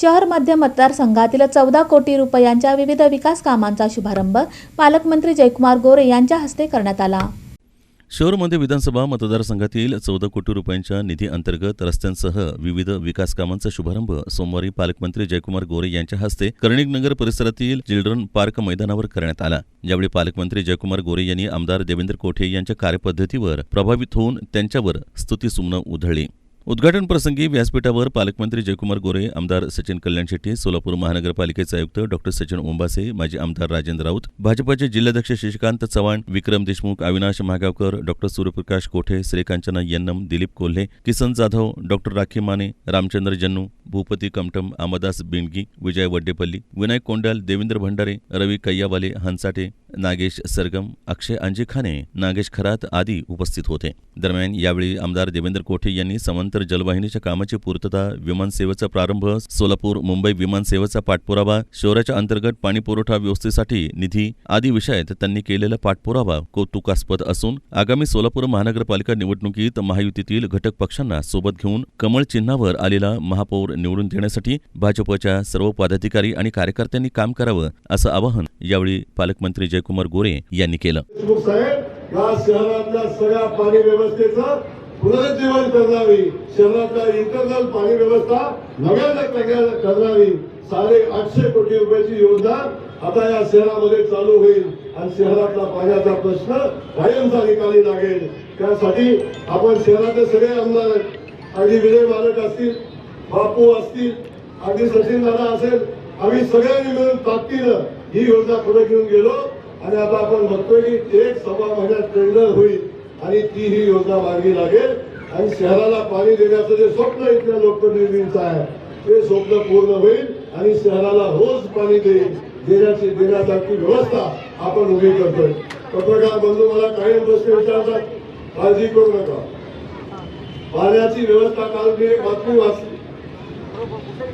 शहर मध्य मतदारसंघातील चौदा कोटी रुपयांच्या विविध विकास कामांचा शुभारंभ पालकमंत्री जयकुमार गोरे यांच्या हस्ते करण्यात आला. शहरमध्ये विधानसभा मतदारसंघातील चौदा कोटी रुपयांच्या निधी अंतर्गत रस्त्यांसह विविध विकास कामांचा शुभारंभ सोमवारी पालकमंत्री जयकुमार गोरे यांच्या हस्ते कर्णिकनगर परिसरातील चिल्ड्रन पार्क मैदानावर करण्यात आला. यावेळी पालकमंत्री जयकुमार गोरे यांनी आमदार देवेंद्र कोठे यांच्या कार्यपद्धतीवर प्रभावित होऊन त्यांच्यावर स्तुतीसुमनं उधळली. उद्घाटन प्रसंगी व्यासपीठावर पालकमंत्री जयकुमार गोरे आमदार सचिन कल्याण शेट्टी सोलापूर महानगरपालिकेचे आयुक्त डॉक्टर सचिन ओंबासे माजी आमदार राजेंद्र राऊत भाजपाचे जिल्हाध्यक्ष शशिकांत चव्हाण विक्रम देशमुख अविनाश महागावकर डॉक्टर सूर्यप्रकाश कोठे श्रीकांचना यन्नम दिलीप कोल्हे किसन जाधव डॉक्टर राखी माने रामचंद्र जन्नू भूपती कमटम अमदास बिंडगी विजय वड्डेपल्ली विनायक कोंडाल देवेंद्र भंडारे रवी कैयावाले हंसाटे नागेश सरगम अक्षय अंजिखाने नागेश खरात आदी उपस्थित होते. दरम्यान यावेळी आमदार देवेंद्र कोठे यांनी तर जलवाहिनीच्या कामाची पूर्तता विमानसेवेचा प्रारंभ सोलापूर मुंबई विमानसेवेचा पाठपुरावा शहराच्या अंतर्गत पाणीपुरवठा व्यवस्थेसाठी निधी आदी विषयात त्यांनी केलेला पाठपुरावा कौतुकास्पद असून आगामी सोलापूर महानगरपालिका निवडणुकीत महायुतीतील घटक पक्षांना सोबत घेऊन कमळ चिन्हावर आलेला महापौर निवडून देण्यासाठी भाजपच्या सर्व पदाधिकारी आणि कार्यकर्त्यांनी काम करावं असं आवाहन यावेळी पालकमंत्री जयकुमार गोरे यांनी केलं. पाणी पुनरुज्जीवन करणारी शहरातल्या इंटरनल पाणी व्यवस्था नव्यानं करण्या- करणारी साडे आठशे कोटी रुपयाची योजना आता या शहरामध्ये चालू होईल. आणि शहरातला पाण्याचा प्रश्न कायमचा निकाली लागेल. त्यासाठी आपण शहरातले सगळे आमदार अगदी विजय मालक असतील बापू असतील अगदी सचिन दादा असेल आम्ही सगळ्यांनी मिळून ताकदीनं ही योजना पुढे घेऊन गेलो. आणि आता आपण बघतोय की एक सव्वा महिन्यात टेंडर होईल. आणि ती ही योजना मार्गी लागेल. आणि शहराला पाणी देण्याचं जे स्वप्न इथल्या लोकप्रतिनिधींचं आहे ते स्वप्न पूर्ण होईल आणि शहराला रोज पाणी देईल. देण्याची देण्यासारखी व्यवस्था आपण उभी करतोय. पत्रकार बंधू मला काही प्रश्न विचारतात? काळजी करू नका. पाण्याची व्यवस्था काल मी एक बातमी वाचली.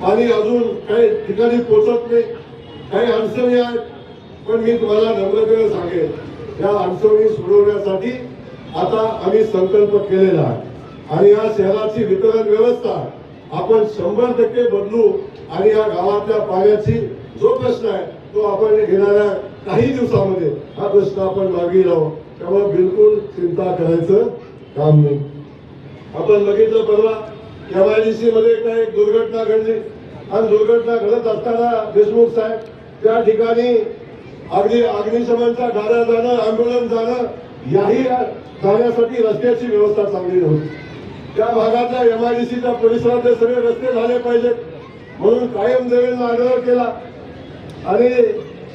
पाणी अजून काही ठिकाणी पोचत नाही. काही अडचणी आहेत पण मी तुम्हाला नम्रतेने सांगेन. या अडचणी सोडवण्यासाठी आता आम्ही संकल्प केलेला आहे. आणि या शहराची वितरण व्यवस्था आपण शंभर टक्के बदलू आणि या गावातल्या पाण्याची जो प्रश्न आहे तो आपण येणाऱ्या काही दिवसामध्ये हा प्रश्न आपण मार्गी लावू. त्यामुळे बिलकुल चिंता करायचं काम नाही. आपण बघितलं परवा एमआयडीसी मध्ये काय एक दुर्घटना घडली. आणि दुर्घटना घडत असताना देशमुख साहेब त्या ठिकाणी अगदी अग्निशमनचा गाड्या जाणं अँब्युलन्स जाणं याही जाण्यासाठी रस्त्याची व्यवस्था चांगली नव्हती त्या भागातल्या एमआयडीसीच्या परिसरातले सगळे रस्ते झाले पाहिजेत. म्हणून कायम देवेंना आग्रह केला. आणि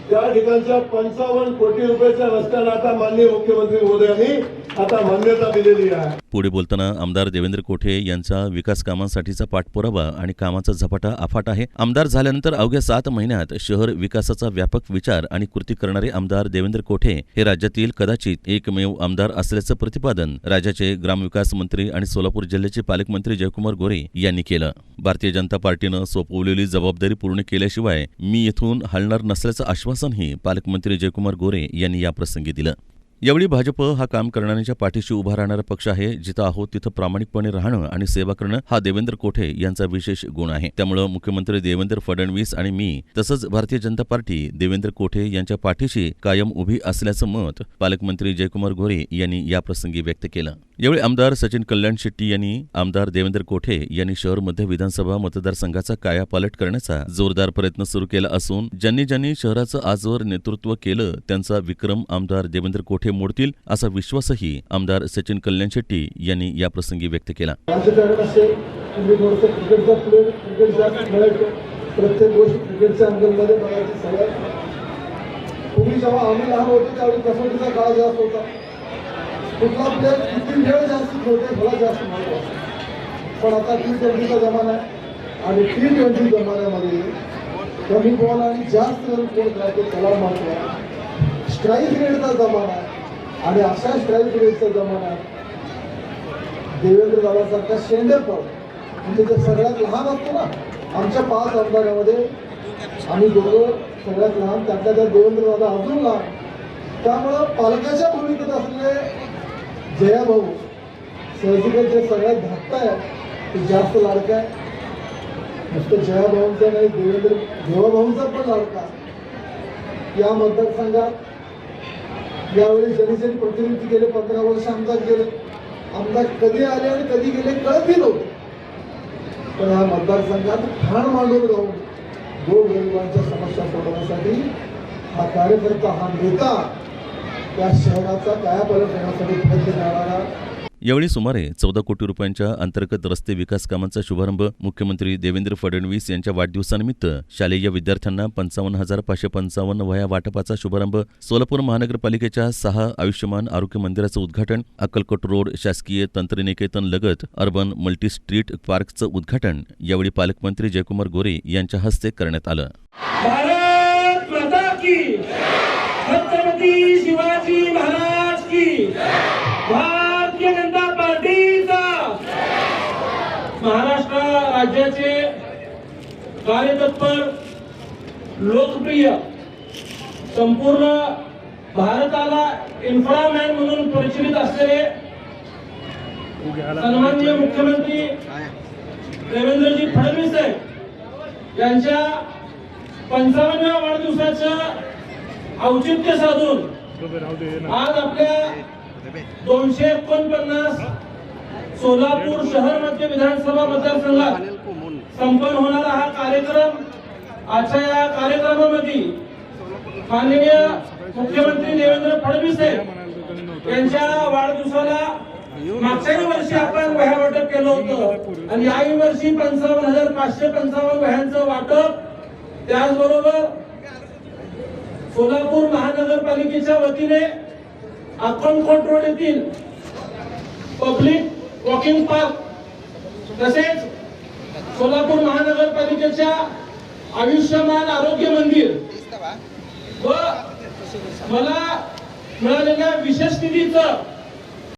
त्या ठिकाणच्या पंचावन्न कोटी रुपयाच्या रस्त्याला आता माननीय मुख्यमंत्री मोदयांनी आता मान्यता दिलेली आहे. पुढे बोलताना आमदार देवेंद्र कोठे यांचा विकास कामांसाठीचा पाठपुरावा आणि कामाचा झपाटा अफाट आहे. आमदार झाल्यानंतर अवघ्या सात महिन्यात शहर विकासाचा व्यापक विचार आणि कृती करणारे आमदार देवेंद्र कोठे हे राज्यातील कदाचित एकमेव आमदार असल्याचं प्रतिपादन राज्याचे ग्रामविकास मंत्री आणि सोलापूर जिल्ह्याचे पालकमंत्री जयकुमार गोरे यांनी केलं. भारतीय जनता पार्टीनं सोपवलेली जबाबदारी पूर्ण केल्याशिवाय मी येथून हलणार नसल्याचं आश्वासनही पालकमंत्री जयकुमार गोरे यांनी याप्रसंगी दिलं. यावेळी भाजप हा काम करणाऱ्यांच्या पाठीशी उभा राहणारा पक्ष आहे जिथं आहोत तिथं प्रामाणिकपणे राहणं आणि सेवा करणं हा देवेंद्र कोठे यांचा विशेष गुण आहे. त्यामुळं मुख्यमंत्री देवेंद्र फडणवीस आणि मी तसंच भारतीय जनता पार्टी देवेंद्र कोठे यांच्या पाठीशी कायम उभी असल्याचं मत पालकमंत्री जयकुमार गोरे यांनी याप्रसंगी व्यक्त केलं. यावेळी आमदार सचिन कल्याण शेट्टी यांनी आमदार देवेंद्र कोठे यांनी शहर मध्य विधानसभा मतदारसंघाचा कायापालट करण्याचा जोरदार प्रयत्न सुरू केला असून ज्यांनी ज्यांनी शहराचं आजवर नेतृत्व केलं त्यांचा विक्रम आमदार देवेंद्र कोठे मोडतील असा विश्वासही आमदार सचिन कल्याण शेट्टी यांनी याप्रसंगी व्यक्त केला. प्रत्येक गोष्ट क्रिकेटच्या अंगलमध्ये बघायची. सगळ्यात पूर्वी जेव्हा आम्ही लहान होतो त्यावेळी कसोटीचा काळ जास्त होता. कुठला प्लेअर किती वेळ जास्त खेळते मला जास्त महत्त्व असतं पण आता टी ट्वेंटीचा जमाना आहे. आणि टी ट्वेंटी जमान्यामध्ये कमी बॉल आणि जास्त रन कोण खेळते त्याला महत्त्व आहे. स्ट्राईक रेटचा जमाना आहे. आणि अशा स्ट्राईक रेटचा जमाना देवेंद्र दादासारखा शेंडेपळ म्हणजे ते सगळ्यात लहान असतो ना आमच्या पाच आमदारामध्ये आम्ही दोघं सगळ्यात लहान त्यातल्या त्या देवेंद्र दादा अजून लहान. त्यामुळं पालकाच्या भूमिकेत असलेले जया भाऊ सहजिकच जे सगळ्यात धाकटा आहे ते जास्त लाडका आहे. नुसतं जया भाऊंचा नाही देवेंद्र देवाभाऊंचा पण लाडका या मतदारसंघात यावेळी ज्यांनी ज्यांनी प्रतिनिधी गेले पंधरा वर्ष आमदार गेले. आमदार कधी आले आणि कधी गेले कळतील होते पण या मतदारसंघात ठाण मांडून जाऊन गोरगरिबांच्या समस्या सोडवण्यासाठी हा कार्यकर्ता हा नेता त्या शहराचा कायापालट करण्यासाठी प्रयत्न करणारा यावेळी सुमारे चौदा कोटी रुपयांच्या अंतर्गत रस्ते विकास कामांचा शुभारंभ मुख्यमंत्री देवेंद्र फडणवीस यांच्या वाढदिवसानिमित्त शालेय विद्यार्थ्यांना पंचावन्न हजार पाचशे पंचावन्न वह्या वाटपाचा शुभारंभ सोलापूर महानगरपालिकेच्या सहा आयुष्यमान आरोग्य मंदिराचं उद्घाटन अक्कलकोट रोड शासकीय तंत्रनिकेतन लगत अर्बन मल्टी स्ट्रीट पार्कचं उद्घाटन यावेळी पालकमंत्री जयकुमार गोरे यांच्या हस्ते करण्यात आलं भारत माता की छत्रपती शिवाजी महाराज की भारतीय जनता पार्टीचा महाराष्ट्र राज्याचे कार्यतत्पर लोकप्रिय संपूर्ण भारताला इन्फ्रामॅन म्हणून परिचित असलेले सन्माननीय मुख्यमंत्री देवेंद्रजी फडणवीस साहेब यांच्या पंचावन्नव्या वाढदिवसाचं औचित्य साधून आज आपल्या दोनशे एकोणपन्नास सोलापूर शहर मध्य विधानसभा मतदारसंघात संपन्न होणारा हा कार्यक्रम आजच्या या कार्यक्रमामध्ये माननीय मुख्यमंत्री देवेंद्र फडणवीस साहेब यांच्या वाढदिवसाला मागच्याही वर्षी आपण वह्या वाटप केलं होतं. आणि याही वर्षी पंचावन्न हजार पाचशे पंचावन्न वह्यांचं वाटप. त्याचबरोबर सोलापूर महानगरपालिकेच्या वतीने अक्कलकोट रोड येथील पब्लिक वॉकिंग पार्क तसेच सोलापूर महानगरपालिकेच्या आयुष्यमान आरोग्य मंदिर. व मला मिळालेल्या विशेष निधीचं